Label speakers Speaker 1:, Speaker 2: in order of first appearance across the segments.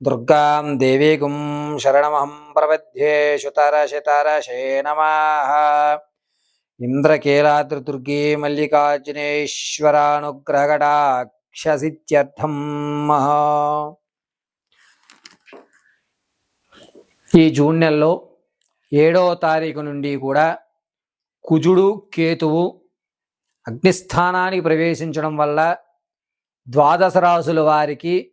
Speaker 1: దుర్గాం దేవీగుం శరణమహం ప్రపద్యే శుతరశతరశే నమః ఇంద్రకీలాద్రిదుర్గే మల్లికార్జునేశ్వరానుగ్రహకటాక్షసిత్యర్థం ఈ జూన్ నెలలో ఏడవ తారీఖు నుండి కూడా కుజుడు కేతువు అగ్నిస్థానానికి ప్రవేశించడం వల్ల ద్వాదశ రాసుల వారికి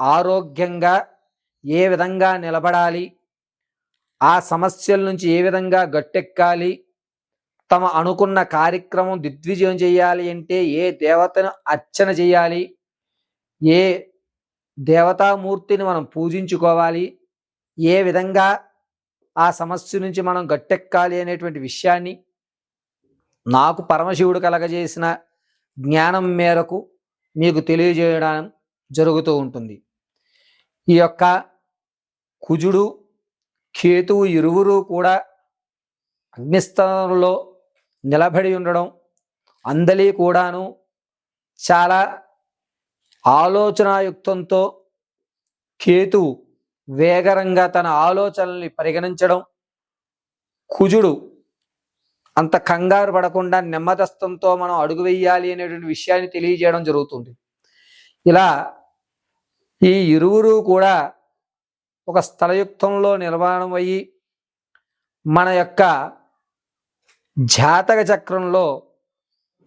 Speaker 1: ఆరోగ్యంగా ఏ విధంగా నిలబడాలి? ఆ సమస్యల నుంచి ఏ విధంగా గట్టెక్కాలి? తమ అనుకున్న కార్యక్రమం దిగ్విజయం చేయాలి అంటే ఏ దేవతను అర్చన చేయాలి? ఏ దేవతామూర్తిని మనం పూజించుకోవాలి? ఏ విధంగా ఆ సమస్య నుంచి మనం గట్టెక్కాలి అనేటువంటి విషయాన్ని నాకు పరమశివుడు కలగజేసిన జ్ఞానం మేరకు మీకు తెలియజేయడం జరుగుతూ ఉంటుంది. ఈ యొక్క కుజుడు కేతువు ఇరువురు కూడా అగ్నిస్థానంలో నిలబడి ఉండడం అందలి కూడాను చాలా ఆలోచనాయుక్తంతో కేతువు వేగరంగా తన ఆలోచనల్ని పరిగణించడం కుజుడు అంత కంగారు పడకుండా నెమ్మదస్తంతో మనం అడుగు వేయాలి అనేటువంటి విషయాన్ని తెలియజేయడం జరుగుతుంది. ఇలా ఈ ఇరువురు కూడా ఒక స్థలయుక్తంలో నిర్మాణం అయ్యి మన యొక్క జాతక చక్రంలో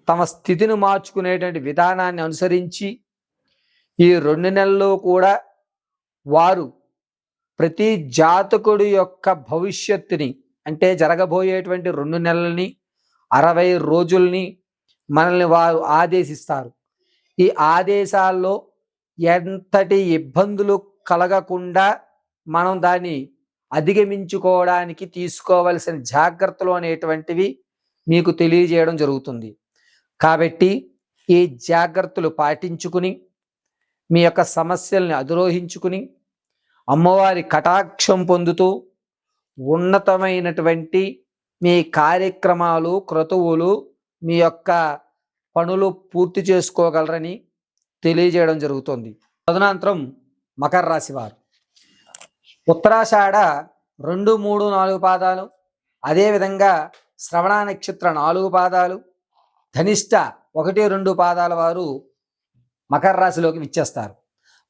Speaker 1: తమ స్థితిని మార్చుకునేటువంటి విధానాన్ని అనుసరించి ఈ రెండు నెలల్లో కూడా వారు ప్రతి జాతకుడి యొక్క భవిష్యత్తుని అంటే జరగబోయేటువంటి రెండు నెలల్ని అరవై రోజుల్ని మనల్ని వారు ఆదేశిస్తారు. ఈ ఆదేశాల్లో ఎంతటి ఇబ్బందులు కలగకుండా మనం దాన్ని అధిగమించుకోవడానికి తీసుకోవలసిన జాగ్రత్తలు అనేటువంటివి మీకు తెలియజేయడం జరుగుతుంది. కాబట్టి ఈ జాగ్రత్తలు పాటించుకుని మీ యొక్క సమస్యల్ని అధిరోహించుకుని అమ్మవారి కటాక్షం పొందుతూ ఉన్నతమైనటువంటి మీ కార్యక్రమాలు క్రతువులు మీ యొక్క పనులు పూర్తి చేసుకోగలరని తెలియజేయడం జరుగుతుంది. తదనంతరం మకర రాశి వారు. ఉత్తరాషాఢ రెండు మూడు నాలుగు పాదాలు అదేవిధంగా శ్రవణ నక్షత్ర నాలుగు పాదాలు ధనిష్ట ఒకటి రెండు పాదాల వారు మకర రాశిలోకి విచ్చేస్తారు.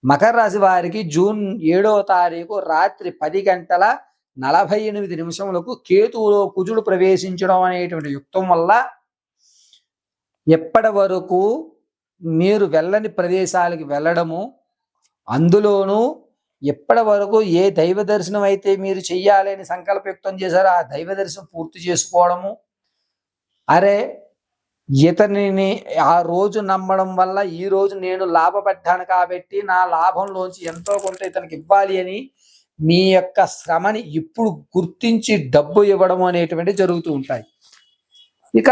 Speaker 1: మకర రాశి వారికి జూన్ ఏడవ తారీఖు రాత్రి పది గంటల నలభై ఎనిమిది నిమిషములకు కేతువులో కుజుడు ప్రవేశించడం అనేటువంటి యుక్తం వల్ల ఎప్పటి వరకు మీరు వెళ్ళని ప్రదేశాలకి వెళ్ళడము అందులోనూ ఎప్పటి వరకు ఏ దైవ దర్శనం అయితే మీరు చెయ్యాలని సంకల్పయుక్తం చేశారో ఆ దైవ దర్శనం పూర్తి చేసుకోవడము. అరే ఇతనిని ఆ రోజు నమ్మడం వల్ల ఈ రోజు నేను లాభపడ్డాను కాబట్టి నా లాభంలోంచి ఎంతో కొంత ఇతనికి ఇవ్వాలి అని మీ యొక్క శ్రమని ఇప్పుడు గుర్తించి డబ్బు ఇవ్వడం అనేటువంటి జరుగుతూ ఉంటాయి. ఇక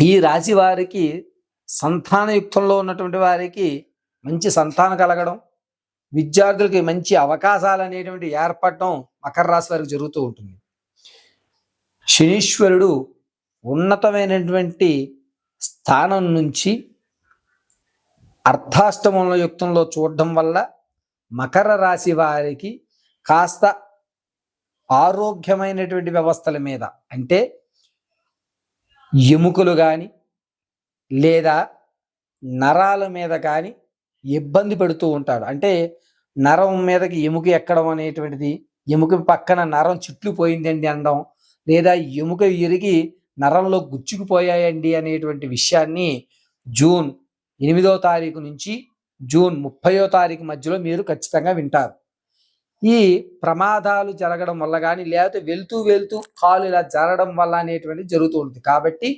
Speaker 1: ఈ రాశి వారికి సంతానయుక్తంలో ఉన్నటువంటి వారికి మంచి సంతానం కలగడం విద్యార్థులకి మంచి అవకాశాలు అనేటువంటి ఏర్పడటం మకర రాశి వారికి జరుగుతూ ఉంటుంది. శనీశ్వరుడు ఉన్నతమైనటువంటి స్థానం నుంచి అర్ధాష్టమంలో యుక్తంలో చూడడం వల్ల మకర రాశి వారికి కాస్త ఆరోగ్యమైనటువంటి వ్యవస్థల మీద అంటే ఎముకలు కానీ లేదా నరాల మీద కానీ ఇబ్బంది పెడుతూ ఉంటాడు. అంటే నరం మీదకి ఎముక ఎక్కడం అనేటువంటిది ఎముక పక్కన నరం చుట్లు పోయిందండి అనడం లేదా ఎముక ఇరిగి నరంలో గుచ్చుకుపోయాయండి అనేటువంటి విషయాన్ని జూన్ ఎనిమిదో తారీఖు నుంచి జూన్ ముప్పయో తారీఖు మధ్యలో మీరు ఖచ్చితంగా వింటారు. ఈ ప్రమాదాలు జరగడం వల్ల కానీ లేకపోతే వెళ్తూ వెళ్తూ కాలు ఇలా జరగడం వల్ల అనేటువంటిది జరుగుతూ ఉంటుంది. కాబట్టి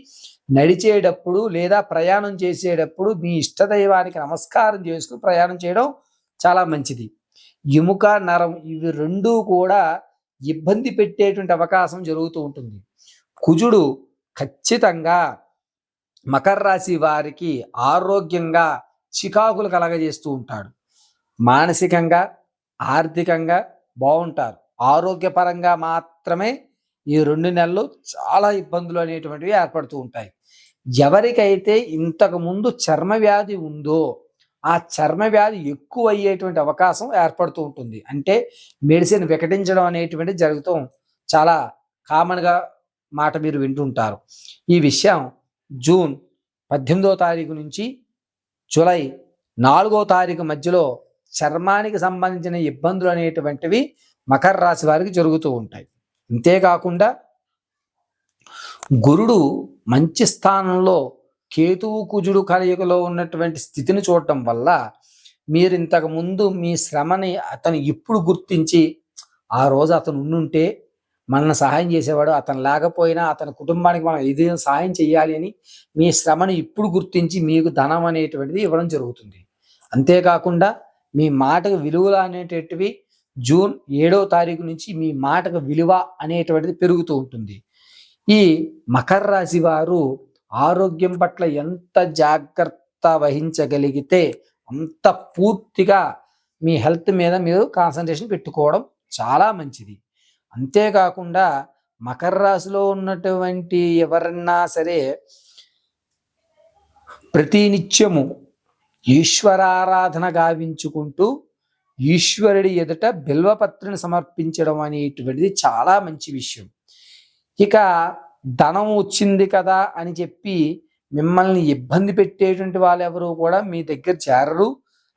Speaker 1: నడిచేటప్పుడు లేదా ప్రయాణం చేసేటప్పుడు మీ ఇష్టదైవానికి నమస్కారం చేసుకుని ప్రయాణం చేయడం చాలా మంచిది. ఎముక నరం ఇవి రెండూ కూడా ఇబ్బంది పెట్టేటువంటి అవకాశం జరుగుతూ ఉంటుంది. కుజుడు ఖచ్చితంగా మకర రాశి వారికి ఆరోగ్యంగా చికాకులు కలగజేస్తూ ఉంటాడు. మానసికంగా ఆర్థికంగా బాగుంటారు. ఆరోగ్యపరంగా మాత్రమే ఈ రెండు నెలలు చాలా ఇబ్బందులు అనేటువంటివి ఏర్పడుతూ ఉంటాయి. ఎవరికైతే ఇంతకుముందు చర్మ వ్యాధి ఉందో ఆ చర్మ వ్యాధి ఎక్కువ అయ్యేటువంటి అవకాశం ఏర్పడుతూ ఉంటుంది. అంటే మెడిసిన్ వికటించడం అనేటువంటిది జరుగుతూ చాలా కామన్గా మాట మీరు వింటుంటారు. ఈ విషయం జూన్ పద్దెనిమిదో తారీఖు నుంచి జూలై నాలుగో తారీఖు మధ్యలో చర్మానికి సంబంధించిన ఇబ్బందులు అనేటువంటివి మకర రాశి వారికి జరుగుతూ ఉంటాయి. అంతేకాకుండా గురుడు మంచి స్థానంలో కేతువు కుజుడు కలయికలో ఉన్నటువంటి స్థితిని చూడటం వల్ల మీరు ఇంతకు ముందు మీ శ్రమని అతను ఇప్పుడు గుర్తించి ఆ రోజు అతను ఉండుంటే మనల్ని సహాయం చేసేవాడు అతను లేకపోయినా అతని కుటుంబానికి మనం ఇది సహాయం చేయాలి అని మీ శ్రమను ఇప్పుడు గుర్తించి మీకు ధనం అనేటువంటిది ఇవ్వడం జరుగుతుంది. అంతేకాకుండా మీ మాటకు విలువలు అనేటటువంటివి జూన్ ఏడవ తారీఖు నుంచి మీ మాటకు విలువ అనేటువంటిది పెరుగుతూ ఉంటుంది. ఈ మకర రాశి వారు ఆరోగ్యం పట్ల ఎంత జాగ్రత్త వహించగలిగితే అంత పూర్తిగా మీ హెల్త్ మీద మీరు కాన్సన్ట్రేషన్ పెట్టుకోవడం చాలా మంచిది. అంతేకాకుండా మకర రాశిలో ఉన్నటువంటి ఎవరన్నా సరే ప్రతినిత్యము ఈశ్వరారాధన గావించుకుంటూ ఈశ్వరుడి ఎదుట బిల్వపత్రిని సమర్పించడం అనేటువంటిది చాలా మంచి విషయం. ఇక ధనం వచ్చింది కదా అని చెప్పి మిమ్మల్ని ఇబ్బంది పెట్టేటువంటి వాళ్ళు ఎవరు కూడా మీ దగ్గర చేరరు.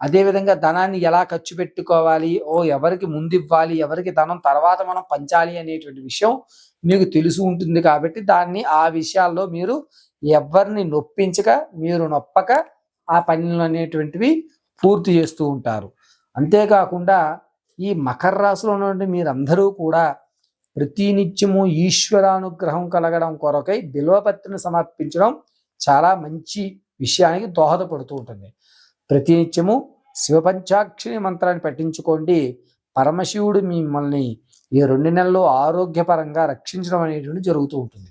Speaker 1: అదేవిధంగా ధనాన్ని ఎలా ఖర్చు పెట్టుకోవాలి? ఓ ఎవరికి ముందు ఇవ్వాలి? ఎవరికి ధనం తర్వాత మనం పంచాలి అనేటువంటి విషయం మీకు తెలిసి ఉంటుంది కాబట్టి దాన్ని ఆ విషయాల్లో మీరు ఎవరిని నొప్పించక మీరు నొప్పక ఆ పనులు అనేటువంటివి పూర్తి చేస్తూ ఉంటారు. అంతేకాకుండా ఈ మకర రాశిలో ఉన్నటువంటి మీరందరూ కూడా ప్రతినిత్యము ఈశ్వరానుగ్రహం కలగడం కొరకై బిల్వపత్రిని సమర్పించడం చాలా మంచి విషయానికి దోహదపడుతూ ఉంటుంది. ప్రతినిత్యము శివపంచాక్షరి మంత్రాన్ని పఠించుకోండి. పరమశివుడు మిమ్మల్ని ఈ రెండు నెలల్లో ఆరోగ్యపరంగా రక్షించడం అనేటువంటి జరుగుతూ ఉంటుంది.